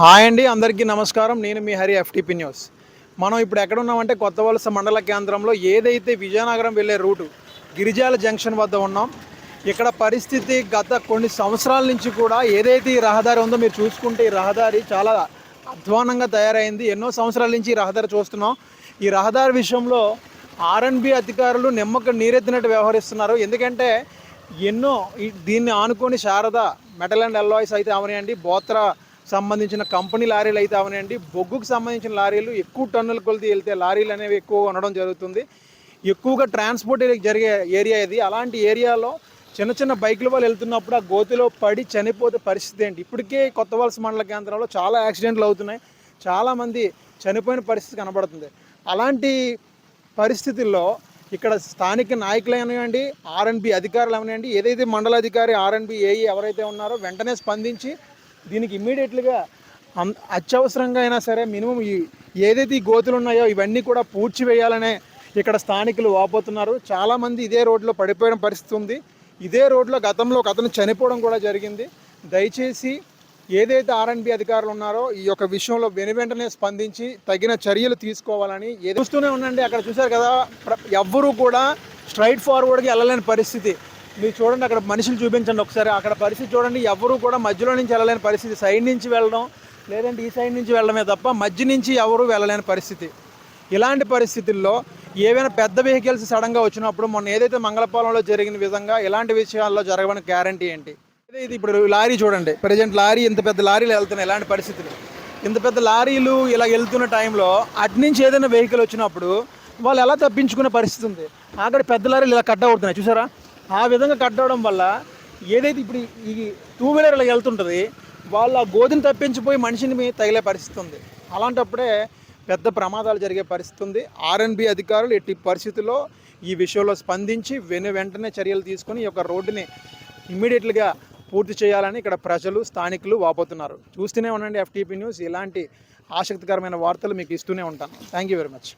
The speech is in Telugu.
హాయ్ అండి అందరికీ నమస్కారం. నేను మీ హరి ఎఫ్టీపీ న్యూస్ మనం ఇప్పుడు ఎక్కడ ఉన్నామంటే కొత్త వలస మండల కేంద్రంలో ఏదైతే విజయనగరం వెళ్ళే రూటు గిరిజాల జంక్షన్ వద్ద ఉన్నాం. ఇక్కడ పరిస్థితి గత కొన్ని సంవత్సరాల నుంచి కూడా ఏదైతే ఈ రహదారి ఉందో మీరు చూసుకుంటే ఈ రహదారి చాలా అధ్వానంగా తయారైంది. ఎన్నో సంవత్సరాల నుంచి ఈ రహదారి చూస్తున్నాం. ఈ రహదారి విషయంలో ఆర్ఎన్బి అధికారులు నిమ్మక నీరెత్తినట్టు వ్యవహరిస్తున్నారు. ఎందుకంటే ఎన్నో దీన్ని ఆనుకొని శారద మెటల్ అండ్ ఎల్వాయిస్ అయితే అవనివ్వండి బోత్రా సంబంధించిన కంపెనీ లారీలు అయితే అవనండి. బొగ్గుకు సంబంధించిన లారీలు ఎక్కువ టన్నుల కొలిది వెళ్తే లారీలు అనేవి ఎక్కువగా ఉండడం జరుగుతుంది. ఎక్కువగా ట్రాన్స్పోర్ట్ జరిగే ఏరియా ఇది. అలాంటి ఏరియాలో చిన్న చిన్న బైకుల వాళ్ళు వెళ్తున్నప్పుడు ఆ గోతిలో పడి చనిపోతే పరిస్థితి ఏంటి? ఇప్పటికే కొత్త వలస మండల కేంద్రంలో చాలా యాక్సిడెంట్లు అవుతున్నాయి. చాలామంది చనిపోయిన పరిస్థితి కనబడుతుంది. అలాంటి పరిస్థితుల్లో ఇక్కడ స్థానిక నాయకులు అవనివ్వండి ఆర్ఎన్బి అధికారులు అవనివ్వండి ఏదైతే మండలాధికారి ఆర్ఎన్బి ఏఈ ఎవరైతే ఉన్నారో వెంటనే స్పందించి దీనికి ఇమ్మీడియట్లుగా అత్యవసరంగా అయినా సరే మినిమం ఈ ఏదైతే ఈ గోతులు ఉన్నాయో ఇవన్నీ కూడా పూడ్చివేయాలనే ఇక్కడ స్థానికులు వాపోతున్నారు. చాలామంది ఇదే రోడ్లో పడిపోయిన పరిస్థితి ఉంది. ఇదే రోడ్లో గతంలో ఒక అతను చనిపోవడం కూడా జరిగింది. దయచేసి ఏదైతే ఆర్ఎన్బి అధికారులు ఉన్నారో ఈ యొక్క విషయంలో వెను వెంటనే స్పందించి తగిన చర్యలు తీసుకోవాలని చూస్తూనే ఉండండి. అక్కడ చూశారు కదా ప్ర- ఎవ్వరూ కూడా స్ట్రైట్ ఫార్వర్డ్కి వెళ్ళలేని పరిస్థితి. మీరు చూడండి అక్కడ మనుషులు చూపించండి ఒకసారి. అక్కడ పరిస్థితి చూడండి ఎవరు కూడా మధ్యలో నుంచి వెళ్ళలేని పరిస్థితి. సైడ్ నుంచి వెళ్ళడం లేదంటే ఈ సైడ్ నుంచి వెళ్ళడమే తప్ప మధ్య నుంచి ఎవరు వెళ్ళలేని పరిస్థితి. ఇలాంటి పరిస్థితుల్లో ఏవైనా పెద్ద వెహికల్స్ సడన్గా వచ్చినప్పుడు మొన్న ఏదైతే మంగళపాలెంలో జరిగిన విధంగా ఇలాంటి విషయాల్లో జరగని గ్యారంటీ ఏంటి? అదే ఇది ఇప్పుడు లారీ చూడండి ప్రజెంట్ లారీ ఇంత పెద్ద లారీలు వెళ్తున్నాయి ఇలాంటి పరిస్థితులు. ఇంత పెద్ద లారీలు ఇలా వెళ్తున్న టైంలో అటు నుంచి ఏదైనా వెహికల్ వచ్చినప్పుడు వాళ్ళు ఎలా తప్పించుకునే పరిస్థితి ఉంది? అక్కడ పెద్ద లారీలు ఇలా కట్ అవుతున్నాయి. చూసారా? ఆ విధంగా కట్ అవడం వల్ల ఏదైతే ఇప్పుడు ఈ టూ వీలర్ ఇలా వెళ్తుంటుంది వాళ్ళు ఆ గోధుని తప్పించిపోయి మనిషిని మీ తగిలే పరిస్థితి ఉంది. అలాంటప్పుడే పెద్ద ప్రమాదాలు జరిగే పరిస్థితి ఉంది. ఆర్ఎన్బి అధికారులు ఎట్టి పరిస్థితుల్లో ఈ విషయంలో స్పందించి వెను వెంటనే చర్యలు తీసుకొని ఈ యొక్క రోడ్డుని ఇమ్మీడియట్గా పూర్తి చేయాలని ఇక్కడ ప్రజలు స్థానికులు వాపోతున్నారు. చూస్తూనే ఉండండి ఎఫ్టీపీ న్యూస్. ఇలాంటి ఆసక్తికరమైన వార్తలు మీకు ఇస్తూనే ఉంటాను. Thank you very much